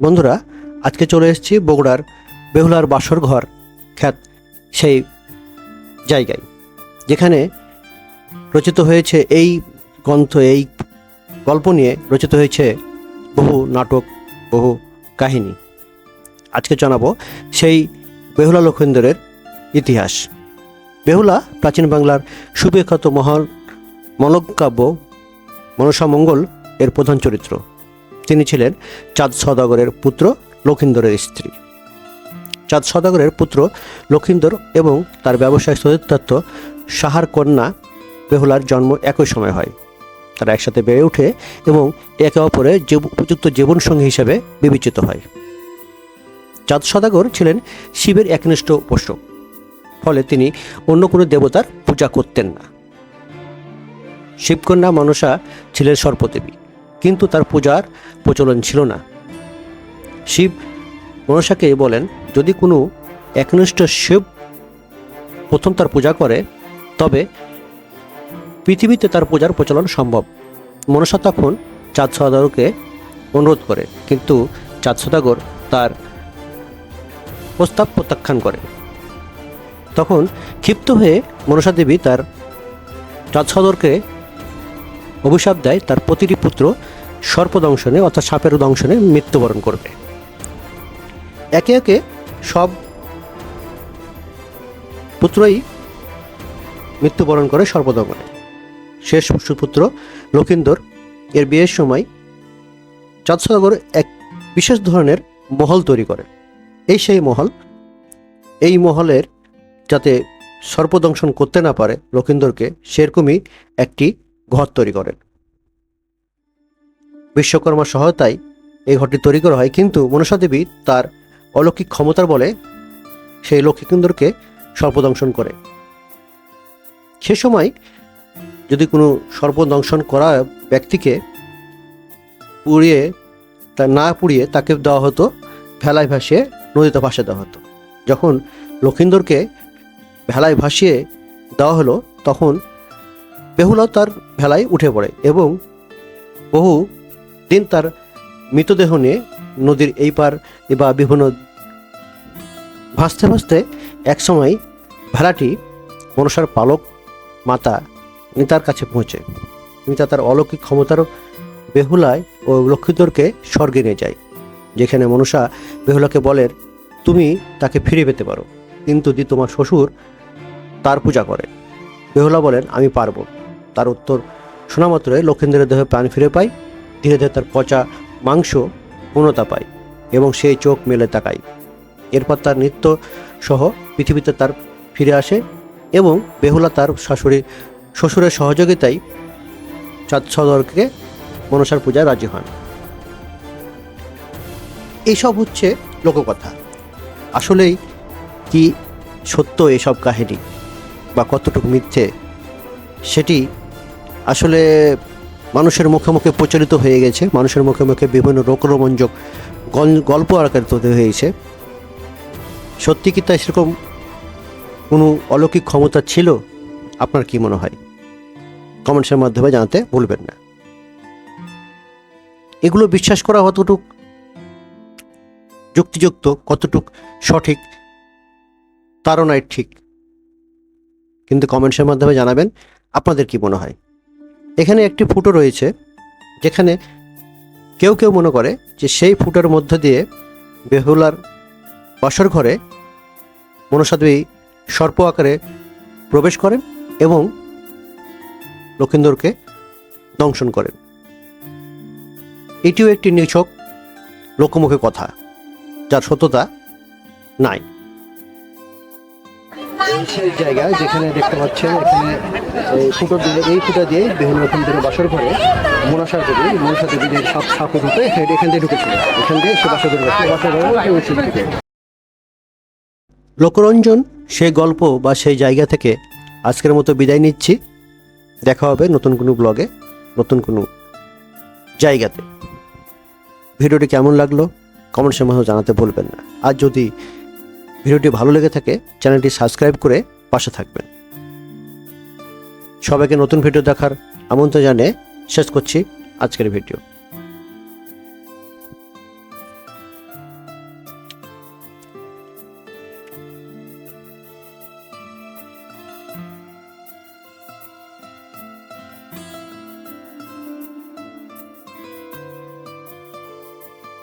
বন্ধুরা, আজকে চলে এসেছি বগুড়ার বেহুলার বাসর ঘর খ্যাত সেই জায়গায়, যেখানে রচিত হয়েছে এই গ্রন্থ, এই গল্প নিয়ে রচিত হয়েছে বহু নাটক, বহু কাহিনী। আজকে জানাব সেই বেহুলা লক্ষেন্দরের ইতিহাস। বেহুলা প্রাচীন বাংলার সুবিখ্যাত মহান মলকাব্য মনসা মঙ্গল এর প্রধান চরিত্র। তিনি ছিলেন চাঁদ সদাগরের পুত্র লক্ষিন্দরের স্ত্রী। চাঁদ সদাগরের পুত্র লক্ষিন্দর এবং তার ব্যবসায়িক সতীর্থ সাহার কন্যা বেহুলার জন্ম একই সময় হয়। তারা একসাথে বেড়ে ওঠে এবং একে অপরের উপযুক্ত জীবনসঙ্গী হিসেবে বিবেচিত হয়। চাঁদ সদাগর ছিলেন শিবের একনিষ্ঠ উপাসক ফলে তিনি অন্য কোনো দেবতার পূজা করতেন না। শিবকন্যা মনসা ছিলেন সর্পদেবী। কিন্তু তার পূজার প্রচলন ছিল না। শিব মনসাকে বলেন, যদি কোনো একনিষ্ঠ শিব প্রথম তার পূজা করে, তবে পৃথিবীতে তার পূজার প্রচলন সম্ভব। মনসা তখন চাঁদ সদাগরকে অনুরোধ করে, কিন্তু চাঁদ সদাগর তার প্রস্তাব প্রত্যাখ্যান করে। তখন ক্ষিপ্ত হয়ে মনসা দেবী তার চাঁদ সদরকে অভিশাপ দেয় তার প্রতিটি পুত্র সর্পদংশনে অর্থাৎ সাপের দংশনে মৃত্যুবরণ করবে। একে একে সব পুত্রই মৃত্যুবরণ করে সর্পদংশনে। শেষ সুপুত্র লক্ষিন্দর এর বিয়ের সময় চাঁদসাগর এক বিশেষ ধরনের মহল তৈরি করে। এই সেই মহল, এই মহলের যাতে সর্পদংশন করতে না পারে লক্ষিন্দরকে, সেরকমই একটি ঘর তৈরি করেন। বিশ্বকর্মার সহায়তায় এই ঘরটি তৈরি করা হয়, কিন্তু মনসা দেবী তার অলৌকিক ক্ষমতার বলে সেই লক্ষ্মীকেন্দ্রকে সর্পদংশন করে। সে সময় যদি কোনো সর্পদংশন করা ব্যক্তিকে পুড়িয়ে তা না পুড়িয়ে তাকে দেওয়া হতো, ভেলায় ভাসিয়ে নদীতে ভাসিয়ে দেওয়া হতো। যখন লক্ষিন্দরকে ভেলায় ভাসিয়ে দেওয়া হলো, তখন বেহুলাও তার ভেলায় উঠে পড়ে এবং বহু দিন তার মৃতদেহ নিয়ে নদীর এই পার বা বিভিন্ন ভাসতে ভাসতে একসময় ভেলাটি মনসার পালক মাতা নিতার কাছে পৌঁছে। নিতা তার অলৌকিক ক্ষমতার বেহুলায় ও লক্ষিন্দরকে স্বর্গে নিয়ে যায়, যেখানে মনসা বেহুলাকে বলেন তুমি তাকে ফিরে পেতে পারো, কিন্তু দি তোমার শ্বশুর তার পূজা করে। বেহুলা বলেন, আমি পারব। তার উত্তর শোনা মাত্রই লক্ষিন্দরের দেহে প্রাণ ফিরে পায়, ধীরে ধীরে তার পচা মাংস পূর্ণতা পায় এবং সেই চোখ মেলে তাকায়। এরপর তার নৃত্য সহ পৃথিবীতে তার ফিরে আসে এবং বেহুলা তার শাশুড়ি, শ্বশুরের সহযোগিতায় চাঁদ মনসার পূজায় রাজি হন। এইসব হচ্ছে লোককথা। আসলেই কি সত্য এসব কাহিনী বা কতটুকু মিথ্যে সেটি আসলে মানুষের মুখে মুখে প্রচলিত হয়ে গেছে, মানুষের মুখে মুখে বিভিন্ন রোগরোমঞ্জক গল- গল্প আকারে তৈরি হয়েছে। সত্যি কি তাই সেরকম কোনো অলৌকিক ক্ষমতা ছিল? আপনার কি মনে হয়? কমেন্টসের মাধ্যমে জানাতে ভুলবেন না। এগুলো বিশ্বাস করা কতটুক যুক্তিযুক্ত, কতটুক সঠিক, তারও নয় ঠিক। কিন্তু কমেন্টসের মাধ্যমে জানাবেন, আপনাদের কি মনে হয়? এখানে একটি ফুটো রয়েছে, যেখানে কেউ কেউ মনে করে যে সেই ফুটোর মধ্য দিয়ে বেহুলার বাসর ঘরে মনসাদেবী সর্প আকারে প্রবেশ করেন এবং লক্ষিন্দরকে দংশন করেন। এটিও একটি নিছক লোকমুখে কথা, যার সত্যতা নাই। সেই জায়গা যেখানে দেখতে পাচ্ছেন এখানে, এই দিয়ে, এই ফুটো দিয়ে বিভিন্ন রকম বাসর ঘরে মনসা দেবী, মনসা ঢুকে এখান ঢুকেছিল এখান সে বাসর ঘরে বাসর ঘরে। লোকরঞ্জন সেই গল্প বা সেই জায়গা থেকে আজকের মতো বিদায় নিচ্ছি। দেখা হবে নতুন কোনো ব্লগে, নতুন কোনো জায়গাতে। ভিডিওটি কেমন লাগল? কমেন্টসের মাধ্যমে জানাতে ভুলবেন না। আর যদি ভিডিওটি ভালো লেগে থাকে, চ্যানেলটি সাবস্ক্রাইব করে পাশে থাকবেন। সবাইকে নতুন ভিডিও দেখার আমন্ত্রণ জানিয়ে শেষ করছি আজকের ভিডিও।